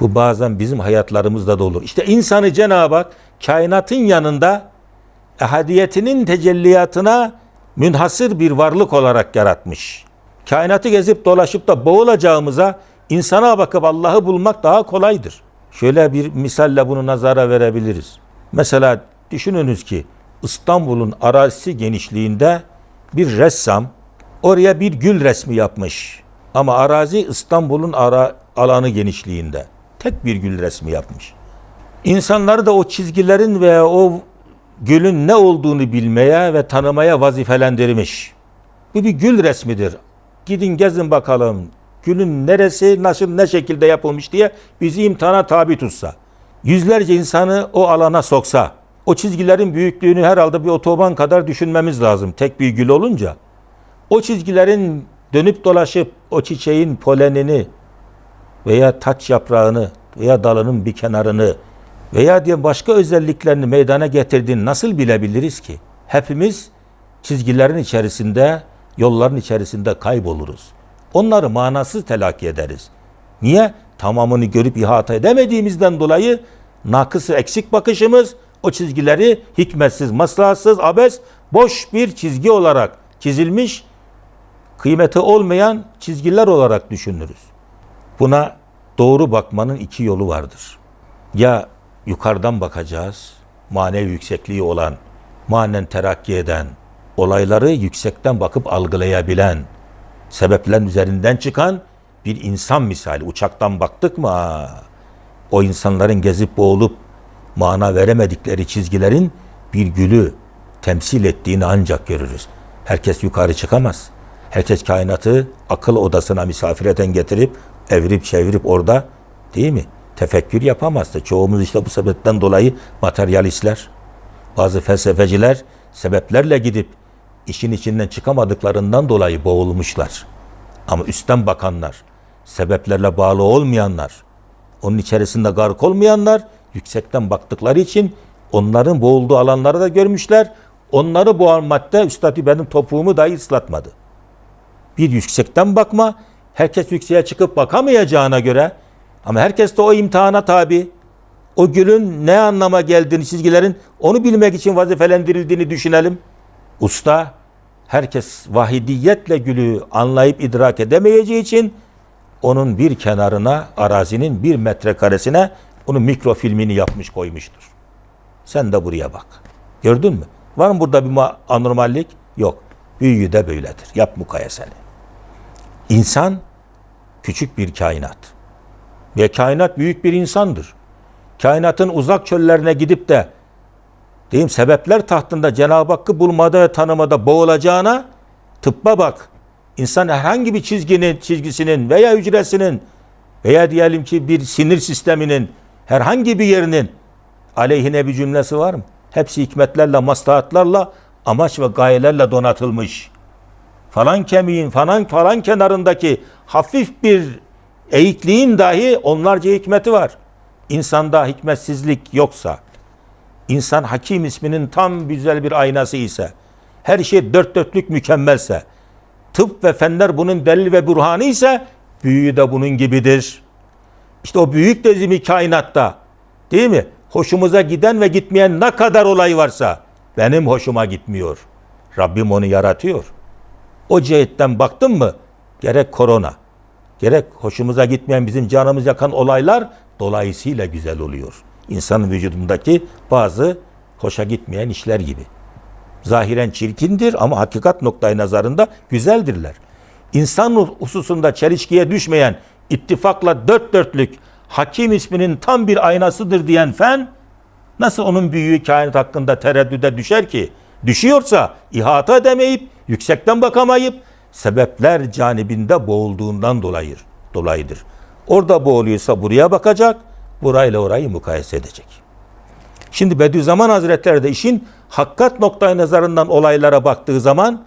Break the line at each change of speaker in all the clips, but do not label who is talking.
Bu bazen bizim hayatlarımızda da olur. İşte insanı Cenab-ı Hak kainatın yanında ehadiyetinin tecelliyatına münhasır bir varlık olarak yaratmış. Kainatı gezip dolaşıp da boğulacağımıza insana bakıp Allah'ı bulmak daha kolaydır. Şöyle bir misalle bunu nazara verebiliriz. Mesela düşününüz ki İstanbul'un arazisi genişliğinde bir ressam oraya bir gül resmi yapmış. Ama arazi İstanbul'un ara alanı genişliğinde. Tek bir gül resmi yapmış. İnsanları da o çizgilerin ve o gülün ne olduğunu bilmeye ve tanımaya vazifelendirmiş. Bu bir gül resmidir. Gidin gezin bakalım. Gülün neresi, nasıl, ne şekilde yapılmış diye bizi imtihana tabi tutsa. Yüzlerce insanı o alana soksa. O çizgilerin büyüklüğünü herhalde bir otoban kadar düşünmemiz lazım. Tek bir gül olunca. O çizgilerin dönüp dolaşıp o çiçeğin polenini veya taç yaprağını veya dalının bir kenarını veya diye başka özelliklerini meydana getirdiğini nasıl bilebiliriz ki? Hepimiz çizgilerin içerisinde, yolların içerisinde kayboluruz. Onları manasız telakki ederiz. Niye? Tamamını görüp ihata edemediğimizden dolayı nakısı eksik bakışımız o çizgileri hikmetsiz, maslahatsız, abes, boş bir çizgi olarak çizilmiş, kıymeti olmayan çizgiler olarak düşünürüz. Buna doğru bakmanın iki yolu vardır. Ya yukarıdan bakacağız, manevi yüksekliği olan, manen terakki eden, olayları yüksekten bakıp algılayabilen, sebeplerin üzerinden çıkan bir insan misali. Uçaktan baktık mı aa, o insanların gezip boğulup mana veremedikleri çizgilerin bir gülü temsil ettiğini ancak görürüz. Herkes yukarı çıkamaz. Herkes kainatı akıl odasına misafir eden getirip evirip çevirip orada değil mi? Tefekkür yapamaz da çoğumuz işte bu sebepten dolayı materyalistler, bazı felsefeciler sebeplerle gidip işin içinden çıkamadıklarından dolayı boğulmuşlar. Ama üstten bakanlar, sebeplerle bağlı olmayanlar, onun içerisinde gark olmayanlar yüksekten baktıkları için onların boğulduğu alanları da görmüşler. Onları boğan madde üstadi benim topuğumu dahi ıslatmadı. Bir yüksekten bakma, herkes yükseğe çıkıp bakamayacağına göre ama herkes de o imtihana tabi. O gülün ne anlama geldiğini, çizgilerin onu bilmek için vazifelendirildiğini düşünelim. Usta herkes vahidiyetle gülü anlayıp idrak edemeyeceği için onun bir kenarına, arazinin bir metrekaresine onun mikrofilmini yapmış koymuştur. Sen de buraya bak. Gördün mü? Var mı burada bir ma- anormallik? Yok. Büyüğü de böyledir. Yap mukayeseni. İnsan küçük bir kainat. Ve kainat büyük bir insandır. Kainatın uzak çöllerine gidip de diyeyim sebepler tahtında Cenab-ı Hakk'ı bulmada ve tanımada boğulacağına tıbba bak. İnsan herhangi bir çizginin, çizgisinin veya hücresinin veya diyelim ki bir sinir sisteminin herhangi bir yerinin aleyhine bir cümlesi var mı? Hepsi hikmetlerle, maslahatlarla, amaç ve gayelerle donatılmış. Falan kemiğin, falan falan kenarındaki hafif bir eğikliğin dahi onlarca hikmeti var. İnsanda hikmetsizlik yoksa, insan hakim isminin tam güzel bir aynası ise, her şey dört dörtlük mükemmelse, tıp ve fenler bunun delil ve burhanı ise, büyüğü de bunun gibidir. İşte o büyük dezimi kainatta, değil mi? Hoşumuza giden ve gitmeyen ne kadar olay varsa, benim hoşuma gitmiyor. Rabbim onu yaratıyor. O cihetten baktın mı, gerek korona, gerek hoşumuza gitmeyen bizim canımız yakan olaylar dolayısıyla güzel oluyor. İnsanın vücudundaki bazı hoşa gitmeyen işler gibi. Zahiren çirkindir ama hakikat noktayı nazarında güzeldirler. İnsan hususunda çelişkiye düşmeyen ittifakla dört dörtlük hakim isminin tam bir aynasıdır diyen fen nasıl onun büyüğü kainat hakkında tereddüde düşer ki? Düşüyorsa ihata edemeyip, yüksekten bakamayıp sebepler canibinde boğulduğundan dolayıdır. dolayıdır. Orada boğuluyorsa buraya bakacak, burayla orayı mukayese edecek. Şimdi Bediüzzaman Hazretleri de işin hakikat noktayı nazarından olaylara baktığı zaman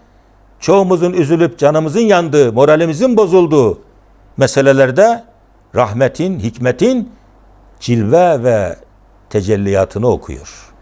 çoğumuzun üzülüp canımızın yandığı, moralimizin bozulduğu meselelerde rahmetin, hikmetin cilve ve tecelliyatını okuyor.